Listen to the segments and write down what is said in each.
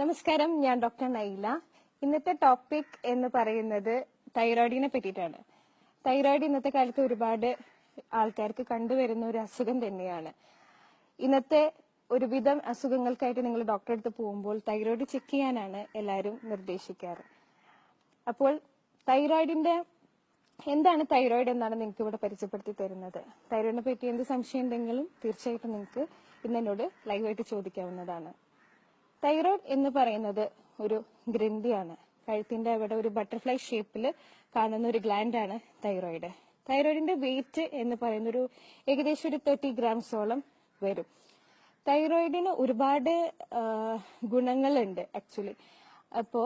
നമസ്കാരം ഞാൻ ഡോക്ടർ നൈല. ഇന്നത്തെ ടോപ്പിക് എന്ന് പറയുന്നത് തൈറോയിഡിനെ പറ്റിയിട്ടാണ്. തൈറോയിഡ് ഇന്നത്തെ കാലത്ത് ഒരുപാട് ആൾക്കാർക്ക് കണ്ടുവരുന്ന ഒരു അസുഖം തന്നെയാണ്. ഇന്നത്തെ ഒരുവിധം അസുഖങ്ങൾക്കായിട്ട് നിങ്ങൾ ഡോക്ടറെ അടുത്ത് പോകുമ്പോൾ തൈറോയിഡ് ചെക്ക് ചെയ്യാനാണ് എല്ലാവരും നിർദ്ദേശിക്കാറ്. അപ്പോൾ തൈറോയിഡിന്റെ എന്താണ് തൈറോയിഡ് എന്നാണ് നിങ്ങൾക്ക് ഇവിടെ പരിചയപ്പെടുത്തി തരുന്നത്? തൈറോയിഡിനെ പറ്റി എന്ത് സംശയം ഉണ്ടെങ്കിലും തീർച്ചയായിട്ടും നിങ്ങൾക്ക് ഇന്ന് ലൈവായിട്ട് ചോദിക്കാവുന്നതാണ്. തൈറോയ്ഡ് എന്ന് പറയുന്നത് ഒരു ഗ്രന്ഥിയാണ്. കഴുത്തിന്റെ അവിടെ ഒരു ബട്ടർഫ്ലൈ ഷേപ്പിൽ കാണുന്ന ഒരു ഗ്ലാൻഡ് ആണ് തൈറോയിഡ്. തൈറോയിഡിന്റെ വെയിറ്റ് എന്ന് പറയുന്ന ഒരു ഏകദേശം ഒരു തേർട്ടി ഗ്രാംസോളം വരും. തൈറോയിഡിന് ഒരുപാട് ഗുണങ്ങളുണ്ട് ആക്ച്വലി അപ്പോ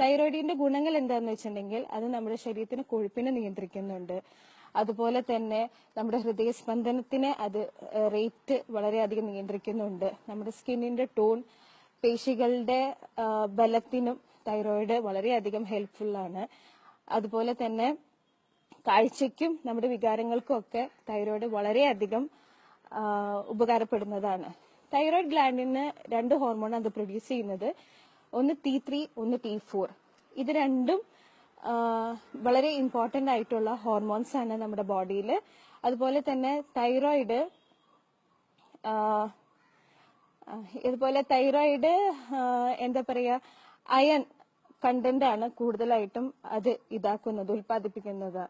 തൈറോയിഡിന്റെ ഗുണങ്ങൾ എന്താന്ന് വെച്ചിട്ടുണ്ടെങ്കിൽ അത് നമ്മുടെ ശരീരത്തിന് കൊഴുപ്പിനെ നിയന്ത്രിക്കുന്നുണ്ട്. അതുപോലെ തന്നെ നമ്മുടെ ഹൃദയസ്പന്ദനത്തിനെ അത് റേറ്റ് വളരെയധികം നിയന്ത്രിക്കുന്നുണ്ട്. നമ്മുടെ സ്കിന്നിന്റെ ടോൺ പേശികളുടെ ബലത്തിനും തൈറോയിഡ് വളരെയധികം ഹെൽപ്ഫുൾ ആണ്. അതുപോലെ തന്നെ കാഴ്ചയ്ക്കും നമ്മുടെ വികാരങ്ങൾക്കും ഒക്കെ തൈറോയിഡ് വളരെയധികം ഉപകാരപ്പെടുന്നതാണ്. തൈറോയിഡ് ഗ്ലാൻഡിന് രണ്ട് ഹോർമോൺ അത് പ്രൊഡ്യൂസ് ചെയ്യുന്നത്. ഒന്ന് ടി ത്രീ ഒന്ന് ടി ഫോർ ഇത് രണ്ടും വളരെ ഇമ്പോർട്ടന്റ് ആയിട്ടുള്ള ഹോർമോൺസ് ആണ് നമ്മുടെ ബോഡിയിൽ അതുപോലെ തന്നെ തൈറോയിഡ് ഇതുപോലെ തൈറോയിഡ് എന്താ പറയുക അയൺ കണ്ടന്റ് ആണ് കൂടുതലായിട്ടും അത് ഇതാക്കുന്നത് ഉൽപ്പാദിപ്പിക്കുന്നത്.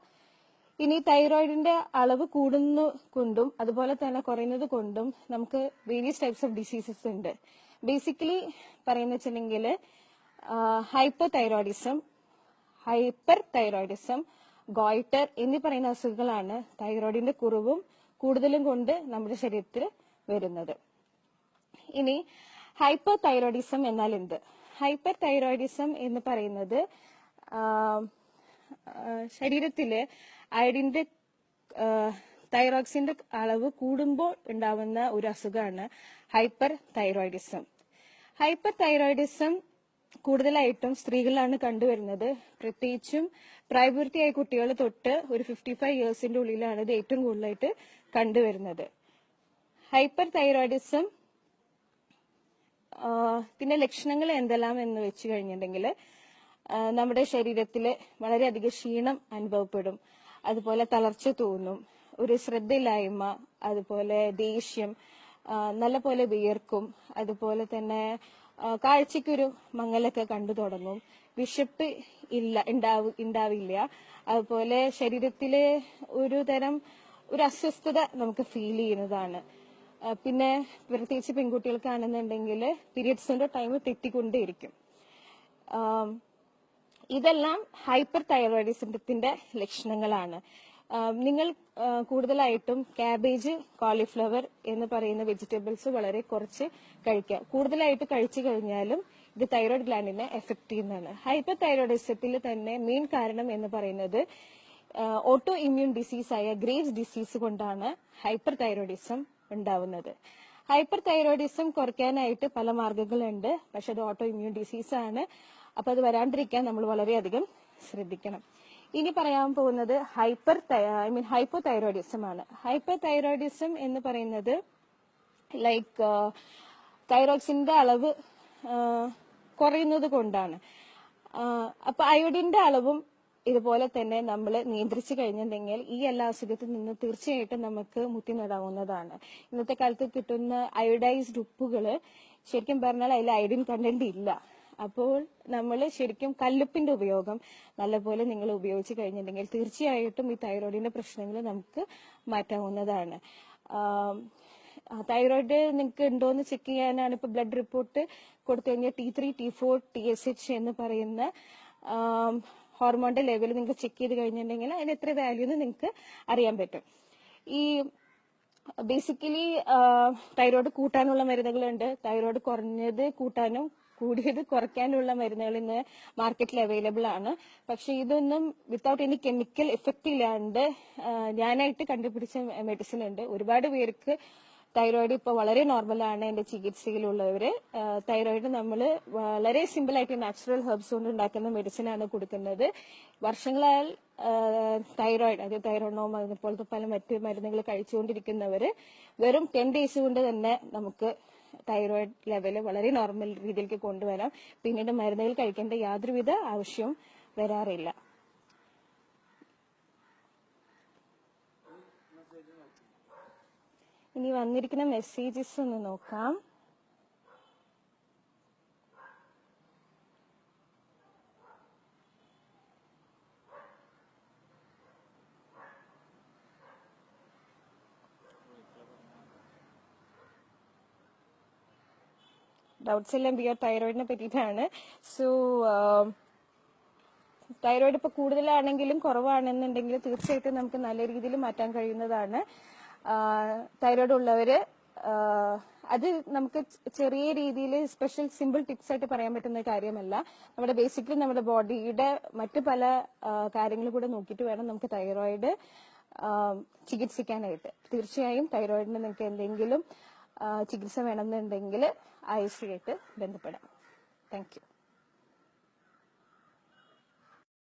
ഇനി തൈറോയിഡിന്റെ അളവ് കൂടുന്നു കൊണ്ടും അതുപോലെ തന്നെ കുറയുന്നത് കൊണ്ടും നമുക്ക് വേരിയസ് ടൈപ്സ് ഓഫ് ഡിസീസസ് ഉണ്ട്. ബേസിക്കലി പറയുന്ന വെച്ചിട്ടുണ്ടെങ്കിൽ hypo thyroidism hyper thyroidism goitre എന്നീ പറയുന്ന അസുഖങ്ങളാണ് തൈറോയിഡിന്റെ കുറവും കൂടുതലും കൊണ്ട് നമ്മുടെ ശരീരത്തിൽ വരുന്നത്. ഇനി ഹൈപ്പർ തൈറോയിഡിസം എന്നാൽ എന്ത്? ഹൈപ്പർ തൈറോയിഡിസം എന്ന് പറയുന്നത് ശരീരത്തിൽ അയഡിന്റെ തൈറോക്സിന്റെ അളവ് കൂടുമ്പോൾ ഉണ്ടാവുന്ന ഒരു അസുഖമാണ് ഹൈപ്പർ തൈറോയിഡിസം ഹൈപ്പർ തൈറോയിഡിസം കൂടുതലായിട്ടും സ്ത്രീകളിലാണ് കണ്ടുവരുന്നത്. പ്രത്യേകിച്ചും പ്രായപൂർത്തിയായ കുട്ടികൾ തൊട്ട് ഒരു ഫിഫ്റ്റി ഫൈവ് ഇയേഴ്സിന്റെ ഉള്ളിലാണ് ഇത് ഏറ്റവും കൂടുതലായിട്ട് കണ്ടുവരുന്നത്. ഹൈപ്പർ തൈറോയിഡിസം പിന്നെ ലക്ഷണങ്ങൾ എന്തെല്ലാം എന്ന് വെച്ച് കഴിഞ്ഞിട്ടുണ്ടെങ്കിൽ നമ്മുടെ ശരീരത്തിൽ വളരെയധികം ക്ഷീണം അനുഭവപ്പെടും. അതുപോലെ തളർച്ച തോന്നും ഒരു ശ്രദ്ധയില്ലായ്മ അതുപോലെ ദേഷ്യം നല്ല പോലെ വിയർക്കും അതുപോലെ തന്നെ ആ, കാഴ്ചയ്ക്കൊരു മങ്ങലൊക്കെ കണ്ടു തുടങ്ങും. വിശപ്പ് ഇല്ല ഉണ്ടാവ ഉണ്ടാവില്ല. അതുപോലെ ശരീരത്തിലെ ഒരു തരം ഒരു അസ്വസ്ഥത നമുക്ക് ഫീൽ ചെയ്യുന്നതാണ്. പിന്നെ പ്രത്യേകിച്ച് പെൺകുട്ടികൾക്കാണെന്നുണ്ടെങ്കിൽ പീരിയഡ്സിന്റെ ടൈം തെറ്റിക്കൊണ്ടേയിരിക്കും. ഇതെല്ലാം ഹൈപ്പർ തൈറോയിഡിസത്തിന്റെ ലക്ഷണങ്ങളാണ്. നിങ്ങൾ കൂടുതലായിട്ടും കാബേജ് കോളിഫ്ലവർ എന്ന് പറയുന്ന വെജിറ്റബിൾസ് വളരെ കുറച്ച് കഴിക്കുക. കൂടുതലായിട്ട് കഴിച്ചു കഴിഞ്ഞാലും ഇത് തൈറോയ്ഡ് ഗ്ലാൻഡിനെ എഫക്ട് ചെയ്യുന്നതാണ്. ഹൈപ്പർ തൈറോയിഡിസത്തിൽ തന്നെ മെയിൻ കാരണം എന്ന് പറയുന്നത് ഓട്ടോ ഇമ്മ്യൂൺ ഡിസീസ് ആയ ഗ്രേവ്സ് ഡിസീസ് കൊണ്ടാണ് ഹൈപ്പർ തൈറോയിഡിസം ഉണ്ടാവുന്നത്. ഹൈപ്പർ തൈറോയിഡിസം കുറയ്ക്കാനായിട്ട് പല മാർഗങ്ങളുണ്ട്. പക്ഷെ അത് ഓട്ടോ ഇമ്മ്യൂൺ ഡിസീസാണ് ആണ്. അപ്പൊ അത് വരാണ്ടിരിക്കാൻ നമ്മൾ വളരെയധികം ശ്രദ്ധിക്കണം. ഇനി പറയാൻ പോകുന്നത് hyper I mean hypo thyroidism ആണ് ഹൈപ്പർ തൈറോയിഡിസം എന്ന് പറയുന്നത് ലൈക്ക് തൈറോക്സിന്റെ അളവ് കുറയുന്നത് കൊണ്ടാണ്. അപ്പൊ അയോഡിന്റെ അളവും ഇതുപോലെ തന്നെ നമ്മൾ നിയന്ത്രിച്ചു കഴിഞ്ഞിട്ടുണ്ടെങ്കിൽ ഈ എല്ലാ അസുഖത്തിൽ നിന്ന് തീർച്ചയായിട്ടും നമുക്ക് മുത്തി നേടാവുന്നതാണ്. ഇന്നത്തെ കാലത്ത് കിട്ടുന്ന അയോഡൈസ്ഡ് ഉപ്പുകൾ ശരിക്കും പറഞ്ഞാൽ അതിൽ അയോഡിൻ കണ്ടന്റ് ഇല്ല. അപ്പോൾ നമ്മൾ ശരിക്കും കല്ലുപ്പിന്റെ ഉപയോഗം നല്ലപോലെ നിങ്ങൾ ഉപയോഗിച്ച് കഴിഞ്ഞിട്ടുണ്ടെങ്കിൽ തീർച്ചയായിട്ടും ഈ തൈറോയിഡിന്റെ പ്രശ്നങ്ങൾ നമുക്ക് മാറ്റാവുന്നതാണ്. തൈറോയിഡ് നിങ്ങൾക്ക് ഉണ്ടോ എന്ന് ചെക്ക് ചെയ്യാനാണ് ഇപ്പൊ ബ്ലഡ് റിപ്പോർട്ട് കൊടുത്തു കഴിഞ്ഞാൽ T three T four T S H എന്ന് പറയുന്ന ഹോർമോണിന്റെ ലെവൽ നിങ്ങൾക്ക് ചെക്ക് ചെയ്ത് കഴിഞ്ഞിട്ടുണ്ടെങ്കിൽ അതിന് എത്ര വാല്യൂ എന്ന് നിങ്ങൾക്ക് അറിയാൻ പറ്റും. ഈ ബേസിക്കലി തൈറോയ്ഡ് കൂട്ടാനുള്ള മരുന്നുകളുണ്ട്. തൈറോയ്ഡ് കുറഞ്ഞത് കൂട്ടാനും കൂടിയത് കുറയ്ക്കാനുള്ള മരുന്നുകൾ ഇന്ന് മാർക്കറ്റിൽ അവൈലബിൾ ആണ്. പക്ഷെ ഇതൊന്നും വിത്തൗട്ട് എനി കെമിക്കൽ എഫക്റ്റ് ഇല്ലാണ്ട് ഞാനായിട്ട് കണ്ടുപിടിച്ച മെഡിസിൻ ഉണ്ട്. ഒരുപാട് പേർക്ക് തൈറോയിഡ് ഇപ്പോൾ വളരെ നോർമലാണ് എന്റെ ചികിത്സയിലുള്ളവര്. തൈറോയിഡ് നമ്മൾ വളരെ സിമ്പിൾ ആയിട്ട് നാച്ചുറൽ ഹെർബ്സ് കൊണ്ട് ഉണ്ടാക്കുന്ന മെഡിസിൻ ആണ് കൊടുക്കുന്നത്. വർഷങ്ങളാൽ തൈറോയിഡ് അതായത് തൈറോണോം അതുപോലത്തെ പല മറ്റ് മരുന്നുകൾ കഴിച്ചുകൊണ്ടിരിക്കുന്നവര് വെറും ടെൻ ഡേയ്സ് കൊണ്ട് തന്നെ നമുക്ക് തൈറോയിഡ് ലെവൽ വളരെ നോർമൽ രീതിയിലേക്ക് കൊണ്ടുവരാം. പിന്നീട് മരുന്നുകൾ കഴിക്കേണ്ട യാതൊരുവിധ ആവശ്യവും വരാറില്ല. ഇനി വന്നിരിക്കുന്ന മെസ്സേജസ് ഒന്ന് നോക്കാം. ഡൗട്ട്സ് എല്ലാം ബിയർ തൈറോയിഡിനെ പറ്റിയിട്ടാണ്. സോ തൈറോയിഡ് ഇപ്പൊ കൂടുതലാണെങ്കിലും കുറവാണെന്നുണ്ടെങ്കിൽ തീർച്ചയായിട്ടും നമുക്ക് നല്ല രീതിയിൽ മാറ്റാൻ കഴിയുന്നതാണ്. തൈറോയിഡ് ഉള്ളവര് ആ, അത് നമുക്ക് ചെറിയ രീതിയിൽ സ്പെഷ്യൽ സിമ്പിൾ ടിപ്സ് ആയിട്ട് പറയാൻ പറ്റുന്ന കാര്യമല്ല. നമ്മുടെ ബേസിക്കലി നമ്മുടെ ബോഡിയുടെ മറ്റു പല കാര്യങ്ങൾ കൂടെ നോക്കിയിട്ട് വേണം നമുക്ക് തൈറോയിഡ് ചികിത്സിക്കാനായിട്ട്. തീർച്ചയായും തൈറോയിഡിന് നിങ്ങൾക്ക് എന്തെങ്കിലും ചികിത്സ വേണമെന്നുണ്ടെങ്കിൽ ആയുഷിയായിട്ട് ബന്ധപ്പെടാം. താങ്ക്